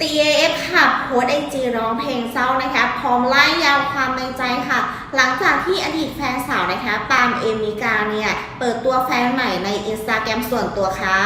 TAF ค่ะโพสไอจีร้องเพลงเศร้านะคะ พร้อมไล่ยาวความในใจค่ะ หลังจากที่อดีตแฟนสาวนะคะ ปาล์มเอมิกาเนี่ย เปิดตัวแฟนใหม่ในอินสตาแกรมส่วนตัวค่ะ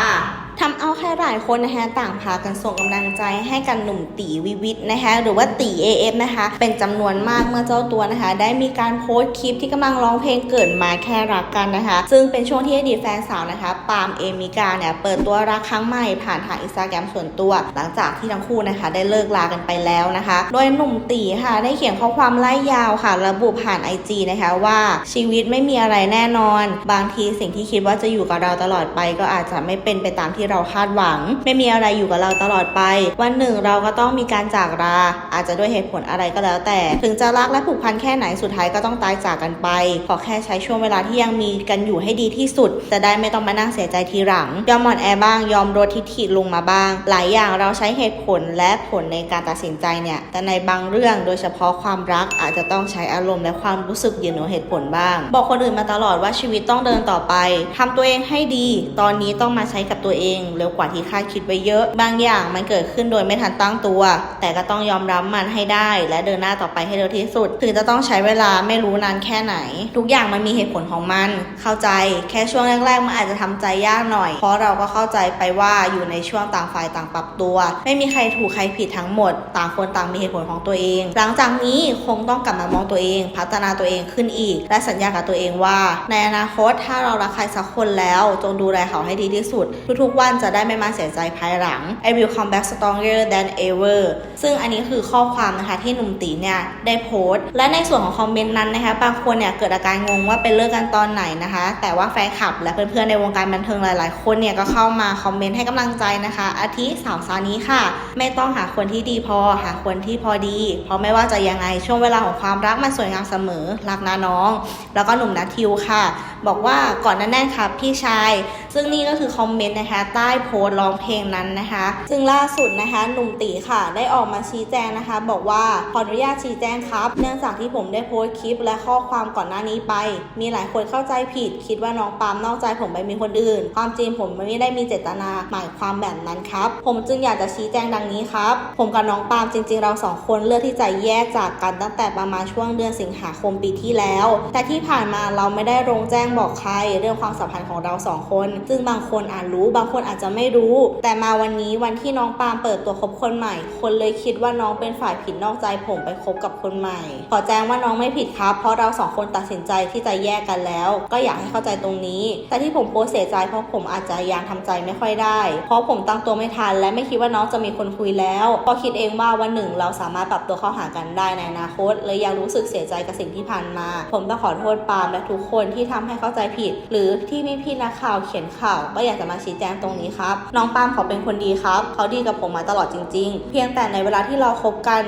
ทำเอาใครหลายคนนะคะต่างพากันส่งกำลังใจให้กันหนุ่มตีวิวิทนะคะหรือว่าตี AF นะคะเป็นจำนวนมากเมื่อเจ้าตัวนะคะ ได้มีการโพสต์คลิปที่กำลังร้องเพลงเกิดมาแค่รักกันนะคะ ซึ่งเป็นช่วงที่อดีตแฟนสาวนะคะ ปาล์มเอมิกาเนี่ยเปิดตัวรักครั้งใหม่ผ่านทางอินสตาแกรมส่วนตัว หลังจากที่ทั้งคู่นะคะ ได้เลิกลากันไปแล้วนะคะ โดยหนุ่มตีค่ะได้เขียนข้อความไล่ยาวค่ะ ระบุผ่าน IG นะคะว่าชีวิตไม่มีอะไรแน่นอน บางทีสิ่งที่คิดว่าจะอยู่กับเราตลอดไป ก็อาจจะไม่เป็นไปตามที่เราคาดหวัง ไม่มีอะไรอยู่กับเราตลอดไป วันหนึ่งเราก็ต้องมีการจากลาอาจจะด้วยเหตุผลอะไรก็แล้วแต่ ถึงจะรักและผูกพันแค่ไหนสุดท้ายก็ต้องตายจากกันไป ขอแค่ใช้ช่วงเวลาที่ยังมีกันอยู่ให้ดีที่สุด จะได้ไม่ต้องมานั่งเสียใจทีหลัง ยอมหมอนแอบ้างยอมลดทิฐิลงมาบ้าง หลายอย่างเราใช้เหตุผลและผลในการตัดสินใจเนี่ย แต่ในบางเรื่องโดยเฉพาะความรักอาจจะต้องใช้อารมณ์และความรู้สึกยืนเหนือเหตุผลบ้าง บอกคนอื่นมาตลอดว่าชีวิตต้องเดินต่อไปทำตัวเองให้ดี ตอนนี้ต้องมาใช้กับตัวเองเร็วกว่าที่คาดคิดไว้เยอะ บางอย่างมันเกิดขึ้นโดยไม่ทันตั้งตัว แต่ก็ต้องยอมรับมันให้ได้ และเดินหน้าต่อไปให้เร็วที่สุด ถึงจะต้องใช้เวลาไม่รู้นานแค่ไหน ทุกอย่างมันมีเหตุผลของมัน เข้าใจ แค่ช่วงแรกๆมันอาจจะทำใจยากหน่อย เพราะเราก็เข้าใจไปว่าอยู่ในช่วงต่างฝ่ายต่างปรับตัว ไม่มีใครถูกใครผิดทั้งหมด ต่างคนต่างมีเหตุผลของตัวเอง หลังจากนี้คงต้องกลับมามองตัวเอง พัฒนาตัวเองขึ้นอีก และสัญญากับตัวเองว่า ในอนาคตถ้าเรารักใครสักคนแล้ว จงดูแลเขาให้ดีที่สุด ทุกๆวันจะได้ไม่มาเสียใจภายหลัง I will come back stronger than ever ซึ่งอันนี้คือข้อความนะคะที่หนุ่มตีเนี่ยได้โพสต์ และในส่วนของคอมเมนต์นั้นนะคะบางคนเนี่ยเกิดอาการงงว่าเป็นเลิกกันตอนไหนนะคะ แต่ว่าแฟนคลับและเพื่อนๆในวงการบันเทิงหลายๆ คนเนี่ยก็เข้ามาคอมเมนต์ให้กำลังใจนะคะ อาทิสาวซานี้ค่ะ ไม่ต้องหาคนที่ดีพอหาคนที่พอดี เพราะไม่ว่าจะยังไงช่วงเวลาของความรักมันสวยงามเสมอรักนะน้อง แล้วก็หนุ่มนัททิวค่ะบอกว่าก่อนแน่ครับพี่ชาย ซึ่งนี่ก็คือคอมเมนต์นะคะ ใต้โพสต์ร้องเพลงนั้นนะคะ ซึ่งล่าสุดนะคะ หนุ่มตีค่ะ ได้ออกมาชี้แจงนะคะ บอกว่าขออนุญาตชี้แจงครับ เนื่องจากที่ผมได้โพสต์คลิปและข้อความก่อนหน้านี้ไป มีหลายคนเข้าใจผิด คิดว่าน้องปาล์มนอกใจผมไปมีคนอื่น ความจริงผมไม่ได้มีเจตนาหมายความแบบนั้นครับ ผมจึงอยากจะชี้แจงดังนี้ครับ ผมกับน้องปาล์มจริง ๆ เราสองคนเลือกที่จะแยกจากกันตั้งแต่ประมาณช่วงเดือนสิงหาคมปีที่แล้ว แต่ที่ผ่านมาเราไม่ได้ลงแจ้งบอกใครเรื่องความสัมพันธ์ของเราสองคน ซึ่งบางคนอาจรู้บางคนอาจจะไม่รู้ แต่มาวันนี้วันที่น้องปาล์มเปิดตัวคบคนใหม่ คนเลยคิดว่าน้องเป็นฝ่ายผิดนอกใจผมไปคบกับคนใหม่ ขอแจ้งว่าน้องไม่ผิดครับ เพราะเราสองคนตัดสินใจที่จะแยกกันแล้ว ก็อยากให้เข้าใจตรงนี้ แต่ที่ผมโพสเสียใจเพราะผมอาจจะยังทำใจไม่ค่อยได้ เพราะผมตั้งตัวไม่ทัน และไม่คิดว่าน้องจะมีคนคุยแล้วพราะคิดเองว่าวันหนึ่งเราสามารถปรับตัวเข้าหากันได้ในอนาคตเลยยังรู้สึกเสียใจกับสิ่งที่ผ่านมา ผมต้องขอโทษปาล์มและทุกคนที่ทำให้เข้าใจผิด หรือที่พี่ๆนักข่าวเขียนข่าวก็อยากจะมาชี้แจงตรงนี้ครับน้องปาล์มเขาเป็นคนดีครับ เขาดีกับผมมาตลอดจริง ๆ เพียงแต่ในเวลาที่เราคบกัน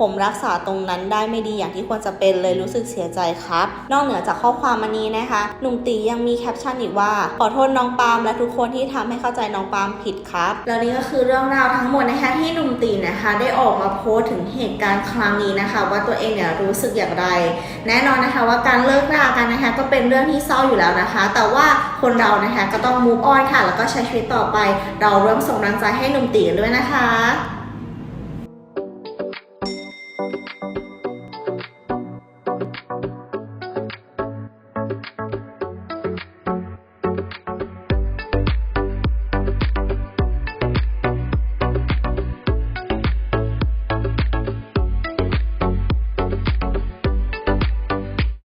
ผมรักษาตรงนั้นได้ไม่ดีอย่างที่ควรจะเป็นเลยรู้สึกเสียใจครับ นอกเหนือจากข้อความอันนี้นะคะหนุ่มตียังมีแคปชั่นอีกว่า ขอโทษน้องปาล์มและทุกคนที่ทำให้เข้าใจน้องปาล์มผิดครับ แล้วนี่ก็คือเรื่องราวทั้งหมดนะคะที่หนุ่มตีนะคะ ได้ออกมาโพสต์ถึงเหตุการณ์ครั้งนี้นะคะ ว่าตัวเองเนี่ยรู้สึกอย่างไร แน่นอนนะคะว่าการเลิกรากันนะคะ ก็เป็นเรื่องที่เศร้าอยู่แล้วนะคะ แต่ว่าคนเรานะคะก็ต้อง move on ค่ะ แล้วก็ใช้ชีวิตต่อไป เราร่วมส่งกำลังใจให้หนุ่มตีกันด้วยนะคะ